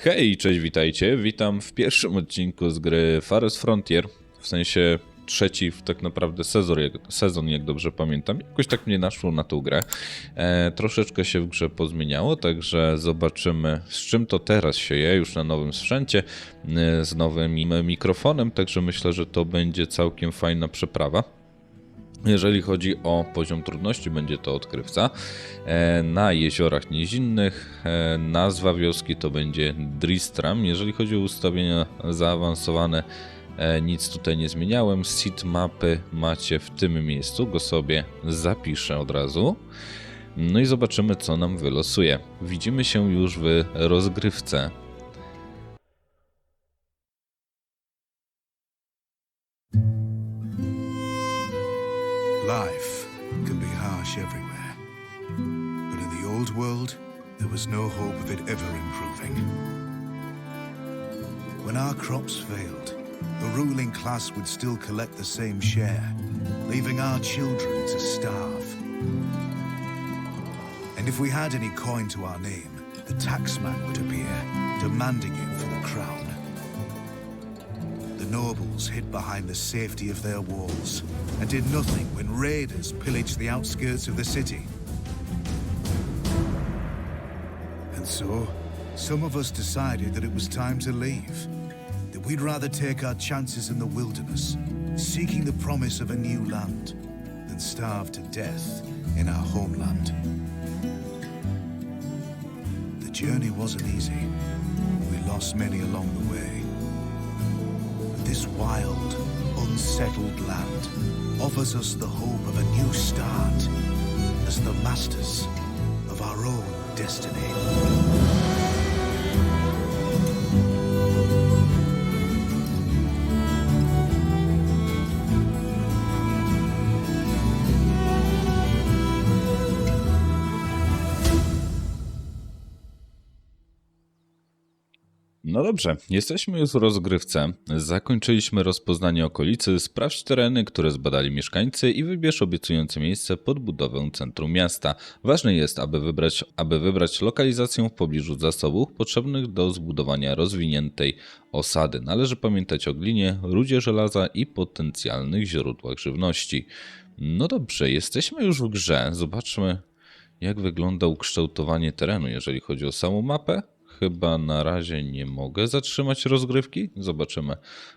Hej, cześć, witajcie. Witam w pierwszym odcinku z gry Forest Frontier. W sensie trzeci w tak naprawdę sezon, jak, sezon, jak dobrze pamiętam. Jakoś tak mnie naszło na tą grę. E, troszeczkę się w grze pozmieniało, także zobaczymy z czym to teraz się je, już na nowym sprzęcie, e, z nowym mikrofonem, także myślę, że to będzie całkiem fajna przeprawa. Jeżeli chodzi o poziom trudności, będzie to odkrywca. E, Na jeziorach nizinnych e, nazwa wioski to będzie Dristram. Jeżeli chodzi o ustawienia zaawansowane, e, nic tutaj nie zmieniałem. Seed mapy macie w tym miejscu, go sobie zapiszę od razu. No i zobaczymy, co nam wylosuje. Widzimy się już w rozgrywce. Life can be harsh everywhere. But in the old world, there was no hope of it ever improving. When our crops failed, the ruling class would still collect the same share, leaving our children to starve. And if we had any coin to our name, the taxman would appear, demanding it for the crown. Nobles hid behind the safety of their walls and did nothing when raiders pillaged the outskirts of the city. And so, some of us decided that it was time to leave. That we'd rather take our chances in the wilderness, seeking the promise of a new land, than starve to death in our homeland. The journey wasn't easy. We lost many along the way. This wild, unsettled land offers us the hope of a new start as the masters of our own destiny. Dobrze, jesteśmy już w rozgrywce. Zakończyliśmy rozpoznanie okolicy, sprawdź tereny, które zbadali mieszkańcy i wybierz obiecujące miejsce pod budowę centrum miasta. Ważne jest, aby wybrać, aby wybrać lokalizację w pobliżu zasobów potrzebnych do zbudowania rozwiniętej osady. Należy pamiętać o glinie, rudzie żelaza i potencjalnych źródłach żywności. No dobrze, jesteśmy już w grze. Zobaczmy, jak wygląda ukształtowanie terenu, jeżeli chodzi o samą mapę. Chyba na razie nie mogę zatrzymać rozgrywki. Zobaczymy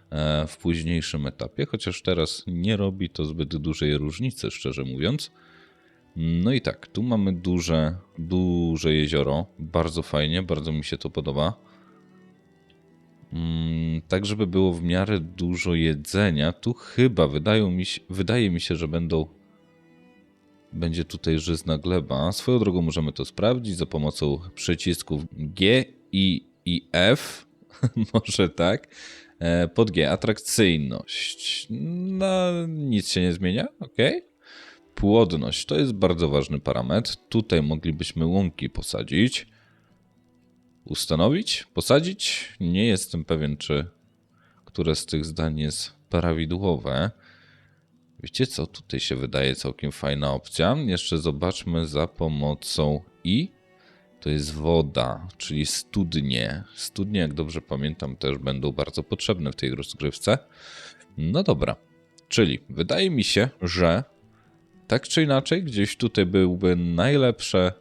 e, w późniejszym etapie, chociaż teraz nie robi to zbyt dużej różnicy, szczerze mówiąc. No i tak, tu mamy duże, duże jezioro. Bardzo fajnie, bardzo mi się to podoba. Mm, Tak, żeby było w miarę dużo jedzenia. Tu chyba wydają mi się, wydaje mi się, że będą będzie tutaj żyzna gleba. Swoją drogą możemy to sprawdzić za pomocą przycisków G, I i F. Może tak. E, Pod G atrakcyjność. No, nic się nie zmienia. Ok. Płodność to jest bardzo ważny parametr. Tutaj moglibyśmy łąki posadzić. Ustanowić? Posadzić? Nie jestem pewien, czy które z tych zdań jest prawidłowe. Wiecie co, tutaj się wydaje całkiem fajna opcja. Jeszcze zobaczmy za pomocą i. To jest woda, czyli studnie. Studnie, jak dobrze pamiętam, też będą bardzo potrzebne w tej rozgrywce. No dobra, czyli wydaje mi się, że tak czy inaczej, gdzieś tutaj byłby najlepsze,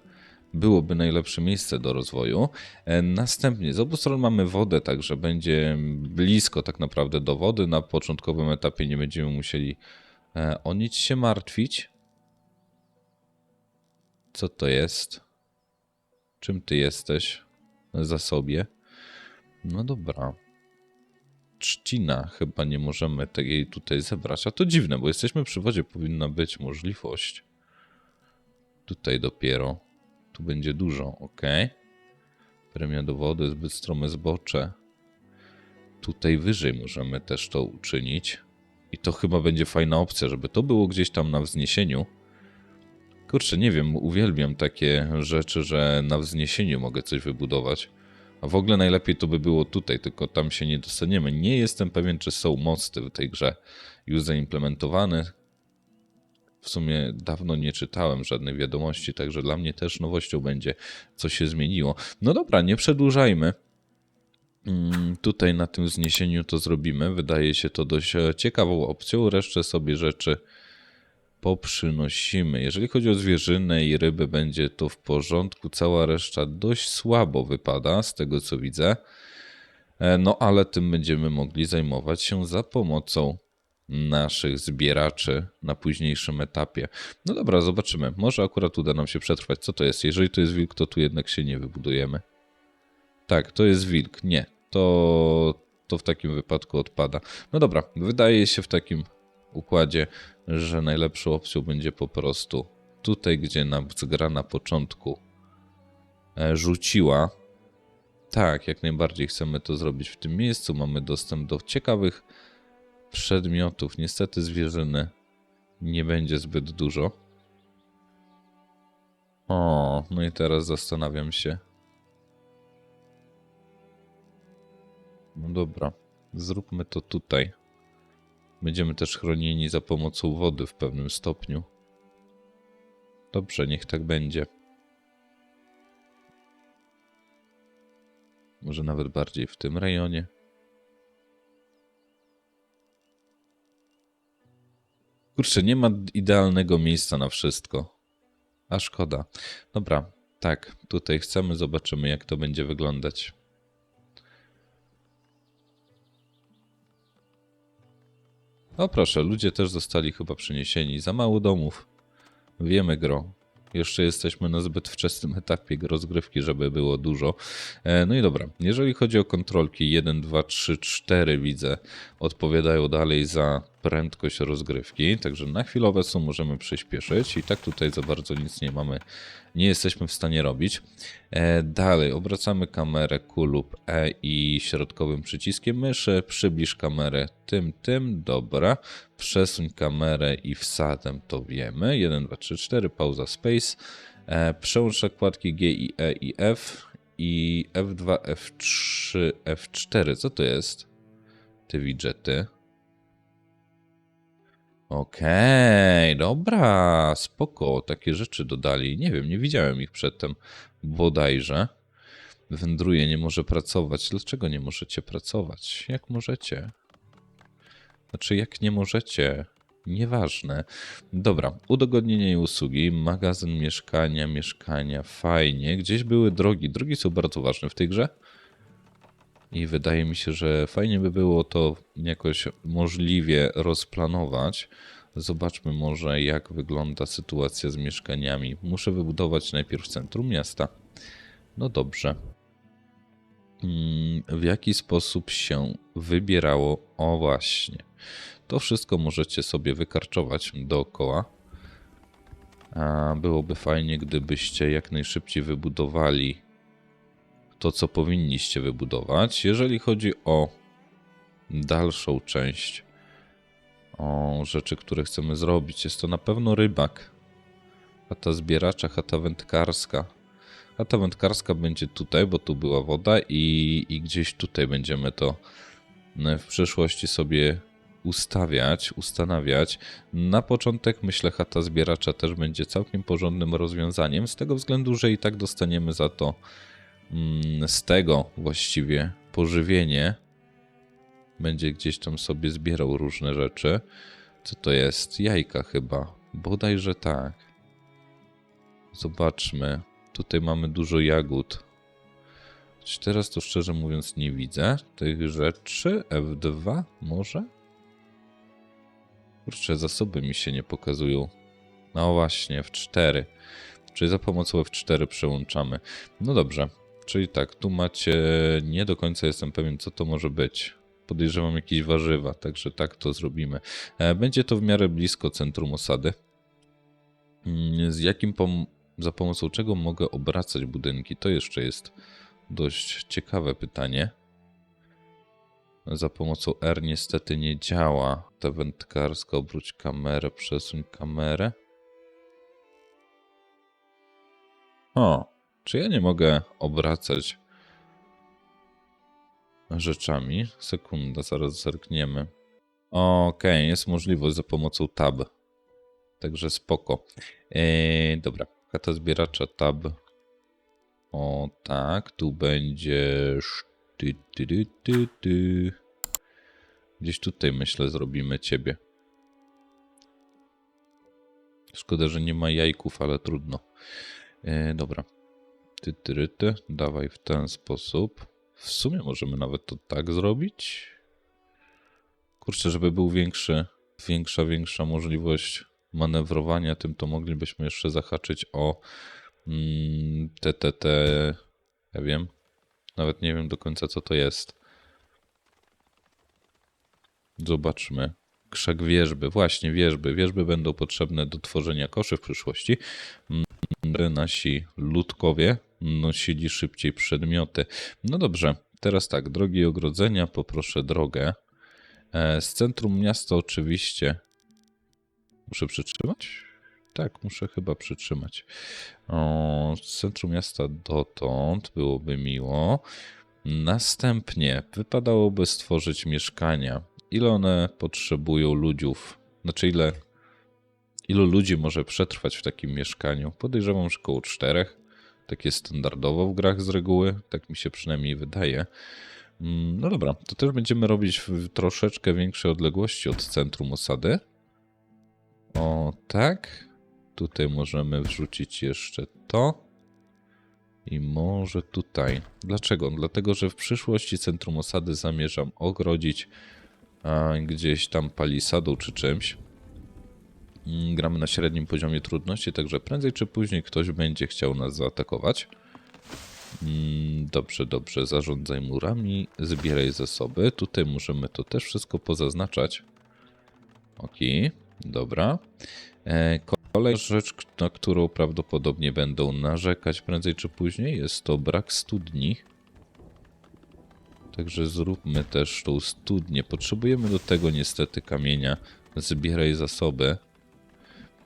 byłoby najlepsze miejsce do rozwoju. E, Następnie z obu stron mamy wodę, także będzie blisko tak naprawdę do wody. Na początkowym etapie nie będziemy musieli o nic się martwić. Co to jest? Czym ty jesteś? Za sobie. No dobra. Trzcina, chyba nie możemy tej tutaj zebrać. A to dziwne, bo jesteśmy przy wodzie, powinna być możliwość. Tutaj dopiero. Tu będzie dużo, ok. Premia do wody, zbyt strome zbocze. Tutaj wyżej możemy też to uczynić. I to chyba będzie fajna opcja, żeby to było gdzieś tam na wzniesieniu. Kurczę, nie wiem, uwielbiam takie rzeczy, że na wzniesieniu mogę coś wybudować. A w ogóle najlepiej to by było tutaj, tylko tam się nie dostaniemy. Nie jestem pewien, czy są mosty w tej grze już zaimplementowane. W sumie dawno nie czytałem żadnej wiadomości, także dla mnie też nowością będzie, co się zmieniło. No dobra, nie przedłużajmy. Mm, Tutaj na tym wzniesieniu to zrobimy. Wydaje się to dość e, ciekawą opcją. Resztę sobie rzeczy poprzynosimy. Jeżeli chodzi o zwierzynę i ryby, będzie to w porządku. Cała reszta dość słabo wypada, z tego co widzę. E, No ale tym będziemy mogli zajmować się za pomocą naszych zbieraczy na późniejszym etapie. No dobra, zobaczymy. Może akurat uda nam się przetrwać. Co to jest? Jeżeli to jest wilk, to tu jednak się nie wybudujemy. Tak, to jest wilk. Nie. To, to w takim wypadku odpada. No dobra, wydaje się w takim układzie, że najlepszą opcją będzie po prostu tutaj, gdzie nam gra na początku e, rzuciła. Tak, jak najbardziej chcemy to zrobić w tym miejscu. Mamy dostęp do ciekawych przedmiotów. Niestety zwierzyny nie będzie zbyt dużo. O, no i teraz zastanawiam się. No dobra, zróbmy to tutaj. Będziemy też chronieni za pomocą wody w pewnym stopniu. Dobrze, niech tak będzie. Może nawet bardziej w tym rejonie. Kurczę, nie ma idealnego miejsca na wszystko. A szkoda. Dobra, tak, tutaj chcemy, zobaczymy jak to będzie wyglądać. O proszę, ludzie też zostali chyba przeniesieni. Za mało domów. Wiemy gro. Jeszcze jesteśmy na zbyt wczesnym etapie rozgrywki, żeby było dużo. E, No i dobra, jeżeli chodzi o kontrolki 1, 2, 3, 4 widzę, odpowiadają dalej za prędkość rozgrywki, także na chwilę obecną możemy przyspieszyć i tak tutaj za bardzo nic nie mamy, nie jesteśmy w stanie robić. E, Dalej obracamy kamerę Q lub E i środkowym przyciskiem myszy, przybliż kamerę tym, tym, dobra, przesuń kamerę i wsadem, to wiemy, 1, 2, 3, 4, pauza space, e, przełącz nakładki G i E i F i F2, F3, F4, co to jest? Te widgety. Okej, dobra, spoko, takie rzeczy dodali. Nie wiem, nie widziałem ich przedtem bodajże. Wędruje, nie może pracować. Dlaczego nie możecie pracować? Jak możecie? Znaczy, jak nie możecie? Nieważne. Dobra, udogodnienie i usługi, magazyn mieszkania, mieszkania, fajnie. Gdzieś były drogi. Drogi są bardzo ważne w tej grze. I wydaje mi się, że fajnie by było to jakoś możliwie rozplanować. Zobaczmy może, jak wygląda sytuacja z mieszkaniami. Muszę wybudować najpierw centrum miasta. No dobrze. Mm, W jaki sposób się wybierało? O właśnie. To wszystko możecie sobie wykarczować dookoła. A byłoby fajnie, gdybyście jak najszybciej wybudowali to, co powinniście wybudować. Jeżeli chodzi o dalszą część, o rzeczy, które chcemy zrobić, jest to na pewno rybak. Chata zbieracza, chata wędkarska. Chata wędkarska będzie tutaj, bo tu była woda i, i gdzieś tutaj będziemy to w przyszłości sobie ustawiać, ustanawiać. Na początek myślę chata zbieracza też będzie całkiem porządnym rozwiązaniem, z tego względu, że i tak dostaniemy za to z tego właściwie pożywienie. Będzie gdzieś tam sobie zbierał różne rzeczy. Co to jest? Jajka chyba. Bodajże tak. Zobaczmy. Tutaj mamy dużo jagód. Teraz to szczerze mówiąc nie widzę tych rzeczy. F2 może? Kurczę, zasoby mi się nie pokazują. No właśnie, F4. Czyli za pomocą F4 przełączamy. No dobrze. Czyli tak, tu macie. Nie do końca jestem pewien, co to może być. Podejrzewam jakieś warzywa, także tak to zrobimy. E, Będzie to w miarę blisko centrum osady. Mm, Z jakim pom- za pomocą czego mogę obracać budynki? To jeszcze jest dość ciekawe pytanie. Za pomocą R niestety nie działa. Ta wędkarska, obróć kamerę, przesuń kamerę. O, czy ja nie mogę obracać rzeczami? Sekunda, zaraz zerkniemy. Okej, jest możliwość za pomocą tab. Także spoko. Eee, dobra, chata zbieracza tab. O tak, tu będzie. Gdzieś tutaj myślę zrobimy ciebie. Szkoda, że nie ma jajków, ale trudno. E, dobra. Ty, ty, ty. Dawaj w ten sposób. W sumie możemy nawet to tak zrobić. Kurczę, żeby był większy, większa, większa możliwość manewrowania, tym to moglibyśmy jeszcze zahaczyć o mm, te, te, te, ja wiem, nawet nie wiem do końca co to jest. Zobaczmy. Krzak wierzby, właśnie wierzby. Wierzby będą potrzebne do tworzenia koszy w przyszłości. Nasi ludkowie nosili szybciej przedmioty. No dobrze, teraz tak, drogi ogrodzenia, poproszę drogę. E, Z centrum miasta oczywiście. Muszę przytrzymać? Tak, muszę chyba przytrzymać. O, z centrum miasta dotąd byłoby miło. Następnie wypadałoby stworzyć mieszkania. Ile one potrzebują ludziów? Znaczy ile, ilu ludzi może przetrwać w takim mieszkaniu? Podejrzewam, że około czterech. Tak jest standardowo w grach z reguły. Tak mi się przynajmniej wydaje. Mm, No dobra, to też będziemy robić w troszeczkę większej odległości od centrum osady. O tak. Tutaj możemy wrzucić jeszcze to. I może tutaj. Dlaczego? Dlatego, że w przyszłości centrum osady zamierzam ogrodzić a, gdzieś tam palisadą czy czymś. Gramy na średnim poziomie trudności, także prędzej czy później ktoś będzie chciał nas zaatakować. Mm, Dobrze, dobrze. Zarządzaj murami, zbieraj zasoby. Tutaj możemy to też wszystko pozaznaczać. Ok, dobra. E, Kolejna rzecz, na którą prawdopodobnie będą narzekać prędzej czy później, jest to brak studni. Także zróbmy też tą studnię. Potrzebujemy do tego niestety kamienia. Zbieraj zasoby.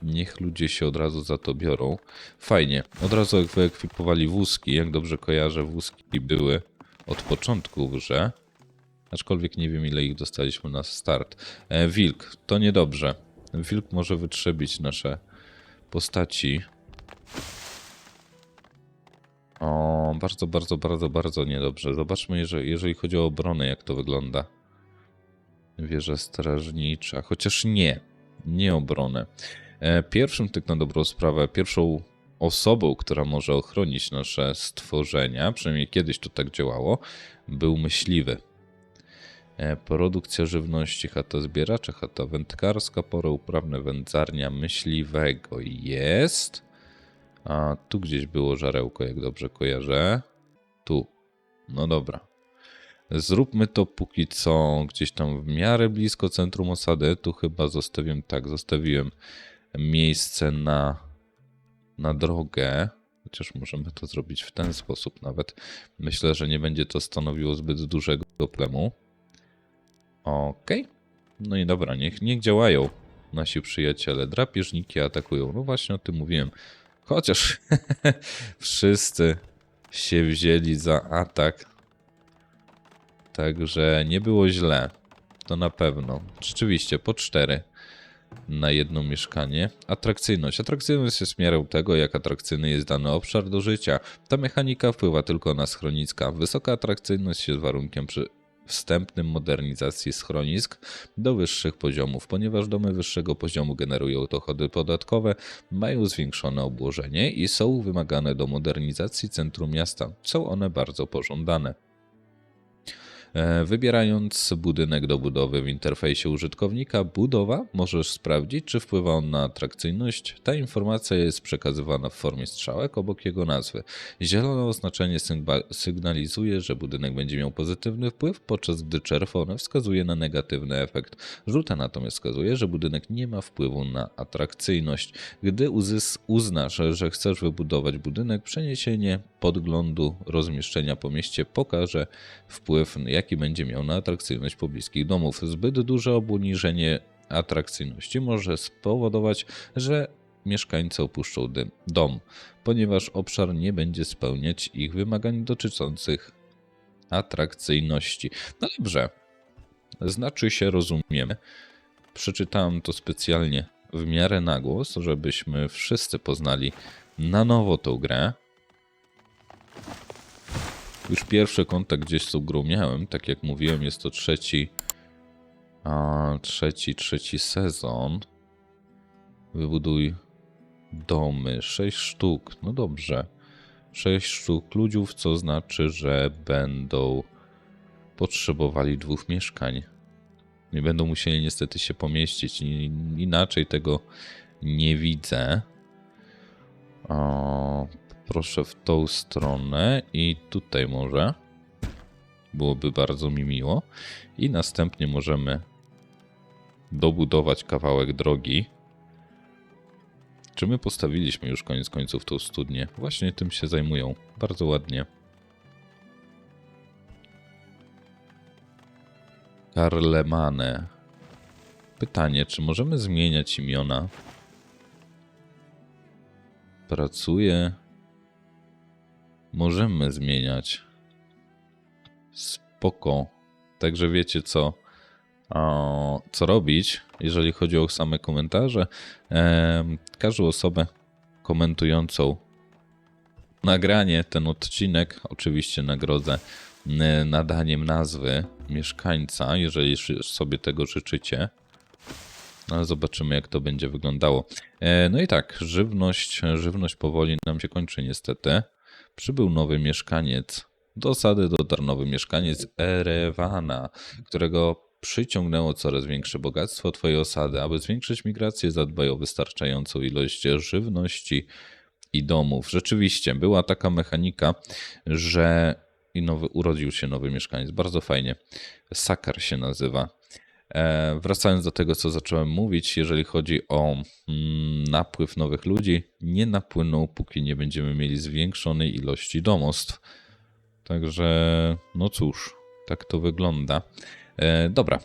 Niech ludzie się od razu za to biorą. Fajnie. Od razu wyekwipowali wózki, jak dobrze kojarzę, wózki były od początku w grze. Aczkolwiek nie wiem ile ich dostaliśmy na start. E, wilk, to niedobrze. Wilk może wytrzebić nasze postaci. O, bardzo, bardzo, bardzo, bardzo niedobrze. Zobaczmy, jeżeli, jeżeli chodzi o obronę, jak to wygląda. Wieża strażnicza, chociaż nie, nie obronę. E, Pierwszym, tak na dobrą sprawę, pierwszą osobą, która może ochronić nasze stworzenia, przynajmniej kiedyś to tak działało, był myśliwy. E, Produkcja żywności, chata zbieracza, chata wędkarska, pole uprawne, wędzarnia myśliwego jest. A tu gdzieś było żarełko, jak dobrze kojarzę. Tu. No dobra. Zróbmy to póki co gdzieś tam w miarę blisko centrum osady. Tu chyba zostawiłem, tak, zostawiłem miejsce na, na drogę. Chociaż możemy to zrobić w ten sposób nawet. Myślę, że nie będzie to stanowiło zbyt dużego problemu. Okej. No i dobra, niech, niech działają nasi przyjaciele. Drapieżniki atakują. No właśnie o tym mówiłem. Chociaż wszyscy się wzięli za atak. Także nie było źle. To na pewno. Rzeczywiście, po cztery na jedno mieszkanie. Atrakcyjność. Atrakcyjność jest miarą tego, jak atrakcyjny jest dany obszar do życia. Ta mechanika wpływa tylko na schroniska. Wysoka atrakcyjność jest warunkiem przy wstępnym modernizacji schronisk do wyższych poziomów, ponieważ domy wyższego poziomu generują dochody podatkowe, mają zwiększone obłożenie i są wymagane do modernizacji centrum miasta. Są one bardzo pożądane. E, Wybierając budynek do budowy w interfejsie użytkownika, budowa możesz sprawdzić, czy wpływa on na atrakcyjność. Ta informacja jest przekazywana w formie strzałek obok jego nazwy. Zielone oznaczenie sygnalizuje, że budynek będzie miał pozytywny wpływ, podczas gdy czerwone wskazuje na negatywny efekt. Żółte natomiast wskazuje, że budynek nie ma wpływu na atrakcyjność. Gdy uznasz, że chcesz wybudować budynek, przeniesienie podglądu rozmieszczenia po mieście pokaże wpływ, jaki będzie miał na atrakcyjność pobliskich domów. Zbyt duże obniżenie atrakcyjności może spowodować, że mieszkańcy opuszczą dom, ponieważ obszar nie będzie spełniać ich wymagań dotyczących atrakcyjności. No dobrze, znaczy się rozumiemy. Przeczytałem to specjalnie w miarę na głos, żebyśmy wszyscy poznali na nowo tą grę. Już pierwszy kontakt gdzieś z grą miałem. Tak jak mówiłem, jest to trzeci, a, trzeci, trzeci sezon. Wybuduj domy. Sześć sztuk. No dobrze. Sześć sztuk ludziów, co znaczy, że będą potrzebowali dwóch mieszkań. Nie będą musieli niestety się pomieścić. Inaczej tego nie widzę. O, proszę w tą stronę i tutaj może. Byłoby bardzo mi miło. I następnie możemy dobudować kawałek drogi. Czy my postawiliśmy już koniec końców tą studnię? Właśnie tym się zajmują. Bardzo ładnie. Karlemane. Pytanie, czy możemy zmieniać imiona? Pracuje. Możemy zmieniać. Spoko. Także wiecie co, o, co robić, jeżeli chodzi o same komentarze. Em, każdą osobę komentującą nagranie, ten odcinek, oczywiście nagrodzę nadaniem nazwy mieszkańca, jeżeli sobie tego życzycie. No, Ale zobaczymy, jak to będzie wyglądało. E, No i tak, żywność, żywność powoli nam się kończy niestety. Przybył nowy mieszkaniec. Do osady dotarł nowy mieszkaniec Erewana, którego przyciągnęło coraz większe bogactwo twojej osady. Aby zwiększyć migrację, zadbaj o wystarczającą ilość żywności i domów. Rzeczywiście, była taka mechanika, że i nowy, urodził się nowy mieszkaniec. Bardzo fajnie. Sakar się nazywa. E, wracając do tego, co zacząłem mówić, jeżeli chodzi o mm, napływ nowych ludzi, nie napłyną, póki nie będziemy mieli zwiększonej ilości domostw. Także, no cóż, tak to wygląda. E, dobra,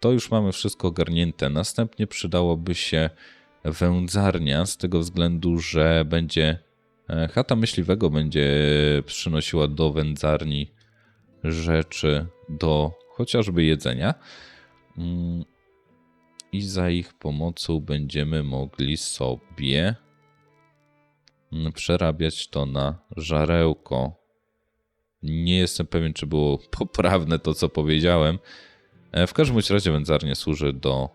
to już mamy wszystko ogarnięte. Następnie przydałoby się wędzarnia, z tego względu, że będzie e, chata myśliwego będzie przynosiła do wędzarni rzeczy do chociażby jedzenia. Mm, I za ich pomocą będziemy mogli sobie przerabiać to na żarełko. Nie jestem pewien, czy było poprawne to, co powiedziałem. E, W każdym razie wędzarnia służy do,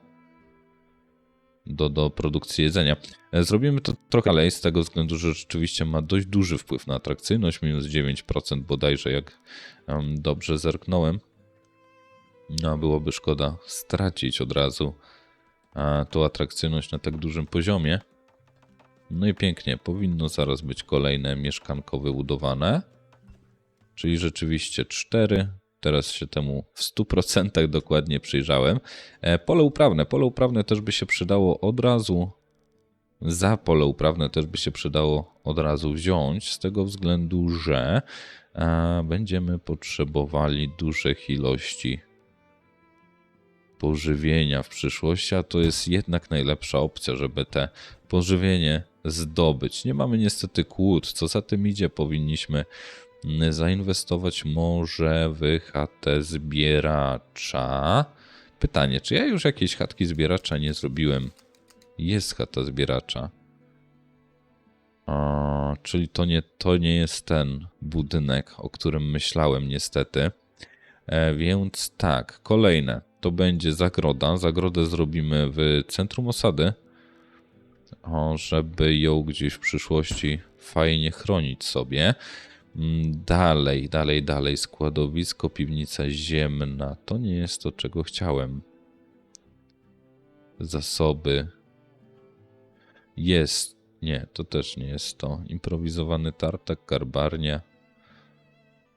do, do produkcji jedzenia. E, Zrobimy to trochę dalej z tego względu, że rzeczywiście ma dość duży wpływ na atrakcyjność, minus 9% bodajże, jak dobrze zerknąłem. No, byłoby szkoda stracić od razu a, tą atrakcyjność na tak dużym poziomie. No i pięknie, powinno zaraz być kolejne mieszkanko wybudowane. Czyli rzeczywiście 4. Teraz się temu w 100% dokładnie przyjrzałem. E, Pole uprawne. Pole uprawne też by się przydało od razu. Za pole uprawne też by się przydało od razu wziąć, z tego względu, że e, będziemy potrzebowali dużych ilości pożywienia w przyszłości, a to jest jednak najlepsza opcja, żeby te pożywienie zdobyć. Nie mamy niestety kłód, co za tym idzie, powinniśmy zainwestować może w chatę zbieracza. Pytanie, czy ja już jakiejś chatki zbieracza nie zrobiłem? Jest chata zbieracza. A, czyli to nie, to nie jest ten budynek, o którym myślałem niestety. E, więc tak, kolejne to będzie zagroda. Zagrodę zrobimy w centrum osady, żeby ją gdzieś w przyszłości fajnie chronić sobie. Mm, Dalej, dalej, dalej. Składowisko, piwnica ziemna. To nie jest to, czego chciałem. Zasoby. Jest. Nie, to też nie jest to. Improwizowany tartak, garbarnia.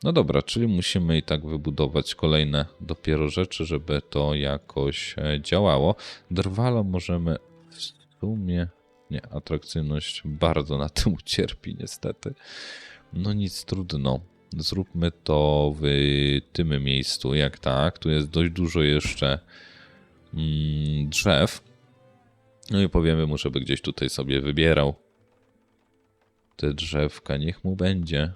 No dobra, czyli musimy i tak wybudować kolejne dopiero rzeczy, żeby to jakoś e, działało. Drwalo możemy w sumie. Nie, atrakcyjność bardzo na tym ucierpi, niestety. No nic, trudno. Zróbmy to w tym miejscu, jak tak. Tu jest dość dużo jeszcze mm, drzew. No i powiemy mu, żeby gdzieś tutaj sobie wybierał te drzewka. Niech mu będzie.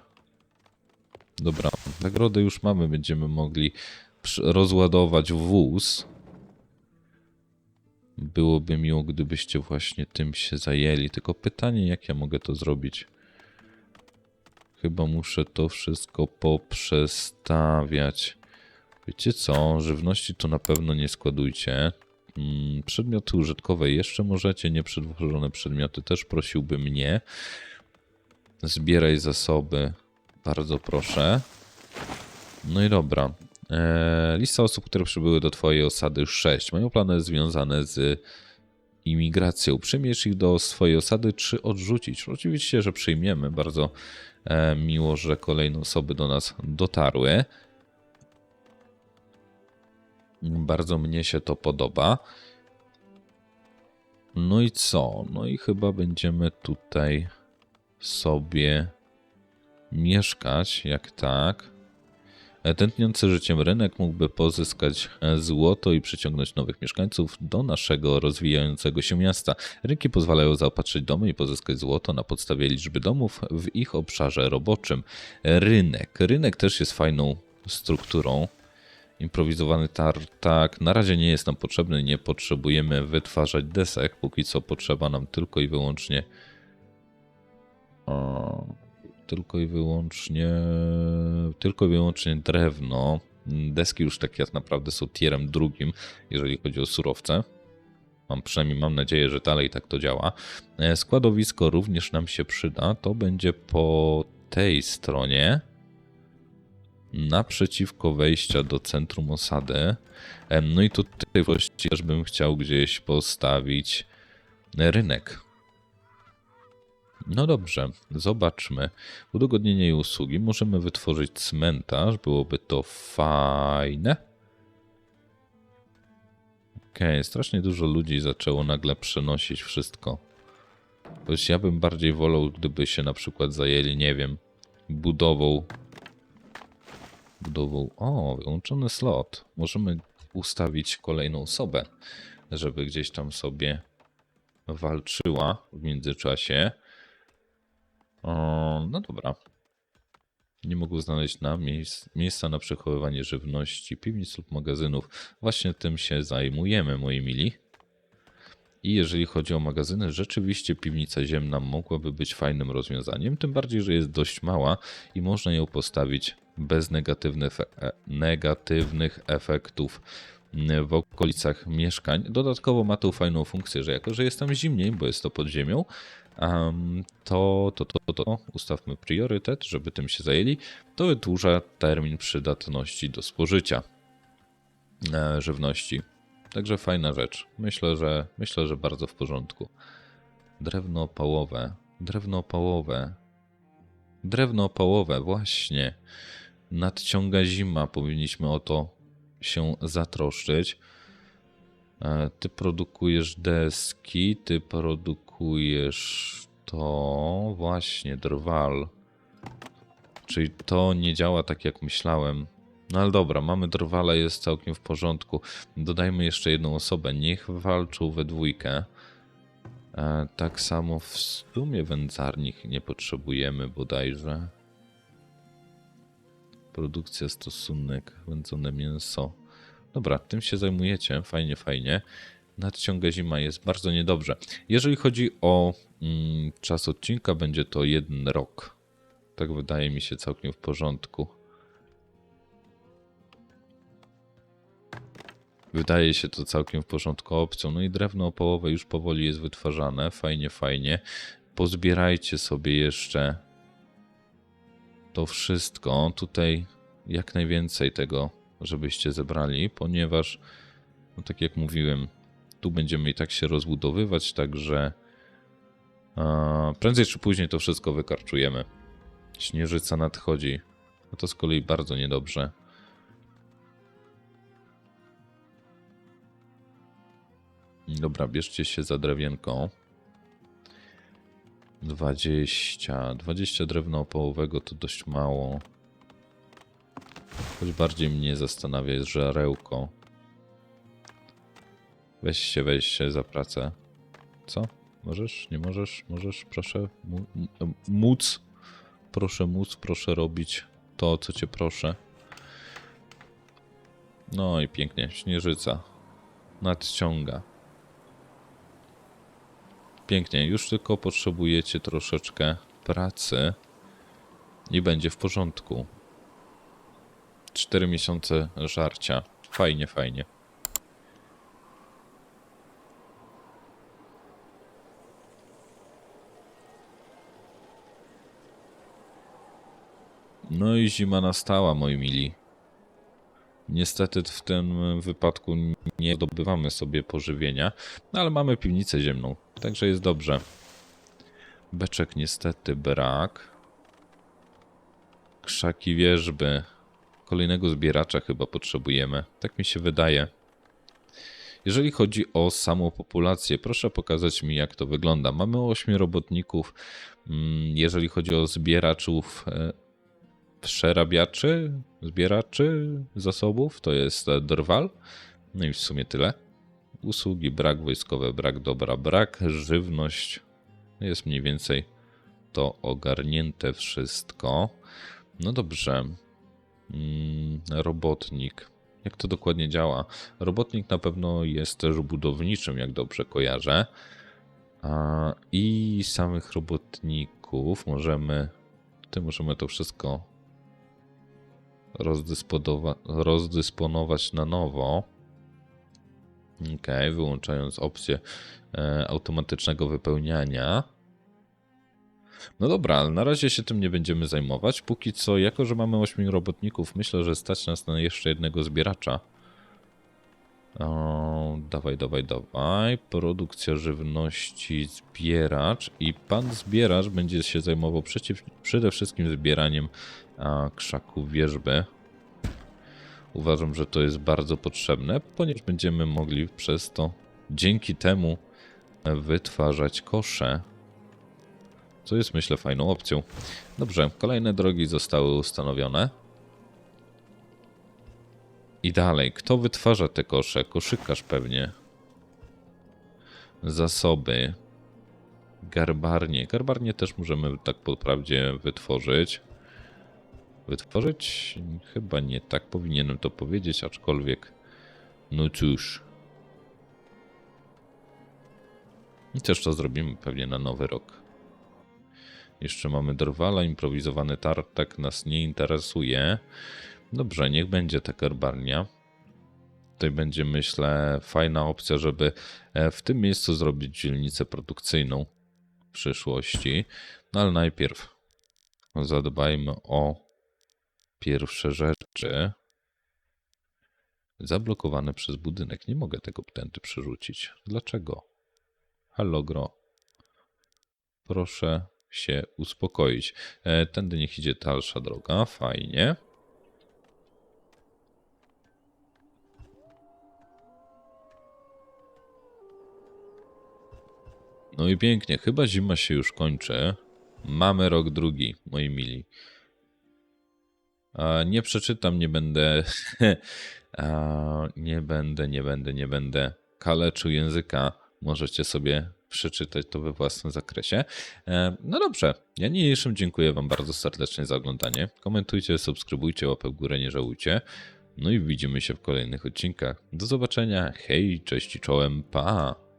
Dobra, nagrodę już mamy. Będziemy mogli rozładować wóz. Byłoby miło, gdybyście właśnie tym się zajęli. Tylko pytanie, jak ja mogę to zrobić? Chyba muszę to wszystko poprzestawiać. Wiecie co? Żywności to na pewno nie składujcie. Mm, Przedmioty użytkowe jeszcze możecie, nieprzetworzone przedmioty też prosiłbym nie. Zbieraj zasoby, bardzo proszę. No i dobra. Eee, lista osób, które przybyły do Twojej osady 6. Mają plany związane z imigracją. Przyjmiesz ich do swojej osady, czy odrzucić? Oczywiście, że przyjmiemy. Bardzo e, miło, że kolejne osoby do nas dotarły. Bardzo mnie się to podoba. No i co? No i chyba będziemy tutaj sobie mieszkać, jak tak. E, Tętniący życiem rynek mógłby pozyskać e, złoto i przyciągnąć nowych mieszkańców do naszego rozwijającego się miasta. Rynki pozwalają zaopatrzyć domy i pozyskać złoto na podstawie liczby domów w ich obszarze roboczym. Rynek. Rynek też jest fajną strukturą. Improwizowany tartak na razie nie jest nam potrzebny, nie potrzebujemy wytwarzać desek. Póki co potrzeba nam tylko i wyłącznie. O, tylko i wyłącznie. Tylko i wyłącznie drewno. Deski już tak jak naprawdę są tierem drugim, jeżeli chodzi o surowce. Mam przynajmniej mam nadzieję, że dalej tak to działa. E, Składowisko również nam się przyda. To będzie po tej stronie naprzeciwko wejścia do centrum osady. Em, No i tutaj właściwie też bym chciał gdzieś postawić rynek. No dobrze, zobaczmy. Udogodnienie i usługi. Możemy wytworzyć cmentarz, byłoby to fajne. Okej, strasznie dużo ludzi zaczęło nagle przenosić wszystko. Choć ja bym bardziej wolał, gdyby się na przykład zajęli, nie wiem, budową budową. O, wyłączony slot. Możemy ustawić kolejną osobę, żeby gdzieś tam sobie walczyła w międzyczasie. O, no dobra. Nie mogą znaleźć na miejsc, miejsca na przechowywanie żywności, piwnic lub magazynów. Właśnie tym się zajmujemy, moi mili. I jeżeli chodzi o magazyny, rzeczywiście piwnica ziemna mogłaby być fajnym rozwiązaniem, tym bardziej, że jest dość mała i można ją postawić bez negatywnych, e- negatywnych efektów m, w okolicach mieszkań. Dodatkowo ma tą fajną funkcję, że jako, że jest tam zimniej, bo jest to pod ziemią, em, to, to, to, to ustawmy priorytet, żeby tym się zajęli, to wydłuża termin przydatności do spożycia e, żywności. Także fajna rzecz. Myślę, że myślę, że bardzo w porządku. Drewno opałowe. Drewno opałowe. Drewno opałowe, właśnie. Nadciąga zima, powinniśmy o to się zatroszczyć. E, Ty produkujesz deski, ty produkujesz to właśnie, drwal. Czyli to nie działa tak jak myślałem. No ale dobra, mamy drwala, jest całkiem w porządku. Dodajmy jeszcze jedną osobę. Niech walczą we dwójkę. E, tak samo w sumie wędzarnik nie potrzebujemy bodajże. Produkcja, stosunek, wędzone mięso. Dobra, tym się zajmujecie. Fajnie, fajnie. Nadciąga zima jest bardzo niedobrze. Jeżeli chodzi o mm, czas odcinka, będzie to jeden rok. Tak wydaje mi się całkiem w porządku. Wydaje się to całkiem w porządku opcją. No i drewno opałowe już powoli jest wytwarzane. Fajnie, fajnie. Pozbierajcie sobie jeszcze to wszystko. Tutaj jak najwięcej tego, żebyście zebrali, ponieważ, no tak jak mówiłem, tu będziemy i tak się rozbudowywać, także a, prędzej czy później to wszystko wykarczujemy. Śnieżyca nadchodzi. No to z kolei bardzo niedobrze. Dobra, bierzcie się za drewienką. 20. 20 drewna opałowego to dość mało. Choć bardziej mnie zastanawia jest żarełko. Weź się, weź się za pracę. Co? Możesz? Nie możesz? Możesz? Proszę móc. Proszę móc, proszę robić to, co cię proszę. No i pięknie, śnieżyca. Nadciąga. Pięknie, już tylko potrzebujecie troszeczkę pracy. I będzie w porządku. Cztery miesiące żarcia. Fajnie, fajnie. No i zima nastała, moi mili. Niestety w tym wypadku nie zdobywamy sobie pożywienia, no ale mamy piwnicę ziemną, także jest dobrze. Beczek niestety brak. Krzaki wierzby. Kolejnego zbieracza chyba potrzebujemy. Tak mi się wydaje. Jeżeli chodzi o samą populację, proszę pokazać mi, jak to wygląda. Mamy 8 robotników. Mm, Jeżeli chodzi o zbieraczów, e, przerabiaczy, zbieraczy zasobów, to jest e, drwal. No i w sumie tyle. Usługi, brak wojskowe, brak dobra, brak żywność. Jest mniej więcej to ogarnięte wszystko. No dobrze. Mm, robotnik. Jak to dokładnie działa? Robotnik na pewno jest też budowniczym, jak dobrze kojarzę. I samych robotników możemy. Tutaj możemy to wszystko rozdysponować na nowo. Ok, wyłączając opcję e, automatycznego wypełniania. No dobra, ale na razie się tym nie będziemy zajmować. Póki co, jako że mamy 8 robotników, myślę, że stać nas na jeszcze jednego zbieracza. O, dawaj, dawaj, dawaj. Produkcja żywności, zbieracz. I pan zbieracz będzie się zajmował przeciw, przede wszystkim zbieraniem a, krzaków wierzby. Uważam, że to jest bardzo potrzebne, ponieważ będziemy mogli przez to dzięki temu wytwarzać kosze. Co jest, myślę, fajną opcją. Dobrze, kolejne drogi zostały ustanowione. I dalej, kto wytwarza te kosze? Koszykarz pewnie. Zasoby. Garbarnie. Garbarnie też możemy tak po prawdzie wytworzyć. Wytworzyć? Chyba nie tak powinienem to powiedzieć, aczkolwiek. No cóż. I też to zrobimy pewnie na nowy rok. Jeszcze mamy drwala, improwizowany tartak nas nie interesuje. Dobrze, niech będzie ta garbarnia. Tutaj będzie, myślę, fajna opcja, żeby e, w tym miejscu zrobić dzielnicę produkcyjną w przyszłości. No ale najpierw zadbajmy o pierwsze rzeczy. Zablokowane przez budynek. Nie mogę tego tędy przerzucić. Dlaczego? Halo, gro. Proszę się uspokoić. E, Tędy niech idzie dalsza droga. Fajnie. No i pięknie. Chyba zima się już kończy. Mamy rok drugi, moi mili. Nie przeczytam, nie będę. Nie będę, nie będę, nie będę kaleczył języka. Możecie sobie przeczytać to we własnym zakresie. E, No dobrze, ja niniejszym dziękuję Wam bardzo serdecznie za oglądanie. Komentujcie, subskrybujcie, łapę w górę, nie żałujcie. No i widzimy się w kolejnych odcinkach. Do zobaczenia. Hej, cześć i czołem, pa!